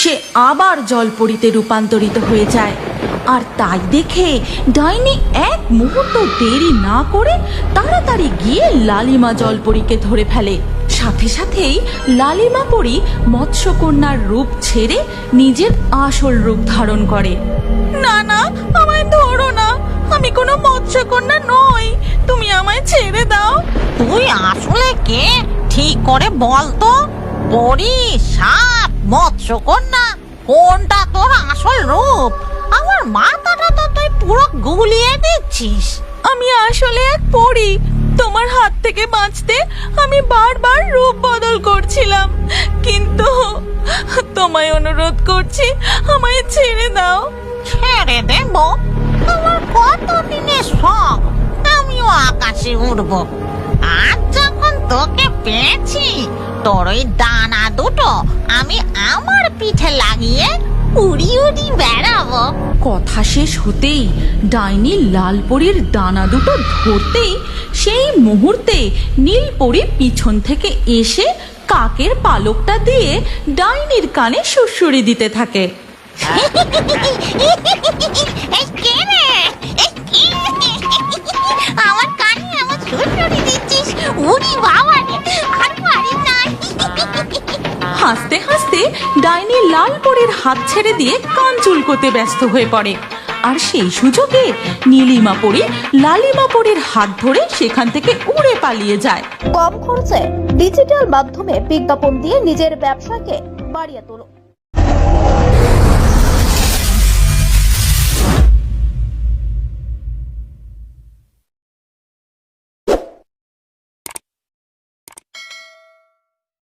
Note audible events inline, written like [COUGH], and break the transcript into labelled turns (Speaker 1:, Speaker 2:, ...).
Speaker 1: সে আবার জলপরিতে রূপান্তরিত হয়ে যায়। আর তাই দেখে ডাইনি এক মুহূর্ত দেরি না করে তাড়াতাড়ি গিয়ে লালিমা জলপরীকে ধরে ফেলে। সাথে সাথেই লালিমা পরী মৎস্যকন্যার রূপ ছেড়ে নিজের আসল রূপ ধারণ করে। না না, আমায় ধরো না। আমি কোনো মৎস্যকন্যা নই। তুমি আমায় ছেড়ে দাও।
Speaker 2: তুই আসলে কে? ঠিক করে বল তো। পরি, সাপ। মৎস্যকন্যা কোনটা তোর আসল রূপ। আমার মাথাটা তো তুই পুরো গুলিয়ে দিচ্ছিস।
Speaker 1: আমি আসলে এক পড়ি তোমার হাত থেকে বাঁচতে আমি বারবার রূপ বদল করছিলাম। কিন্তু তোমায় অনুরোধ করছি আমায় ছেড়ে দাও।
Speaker 2: ছেড়ে দেব? আমার কত দিনের শখ? আমিও আকাশে উড়ব। আজ যখন তোকে পেয়েছি তোর ওই ডানা দুটো আমি আমার পিঠে লাগিয়ে উড়ি উড়ি বেড়াবো।
Speaker 1: কথা শেষ হতেই ডাইনি লালপরীর ডানা দুটো ধরতেই সেই মুহূর্তে নীলপরি পিছন থেকে এসে কাকের পালকটা দিয়ে ডাইনির কানে সুড়সুড়ি দিতে থাকে। [LAUGHS] হাসতে হাসতে ডাইনি লাল পরের হাত ছেড়ে দিয়ে কান চুলকোতে ব্যস্ত হয়ে পড়ে। আর সেই সুযোগে নীলিমা পরি লালিমা পরীর হাত ধরে সেখান থেকে উড়ে পালিয়ে যায়।
Speaker 3: কম খরচে ডিজিটাল মাধ্যমে বিজ্ঞাপন দিয়ে নিজের ব্যবসাকে বাড়িয়ে তোলো।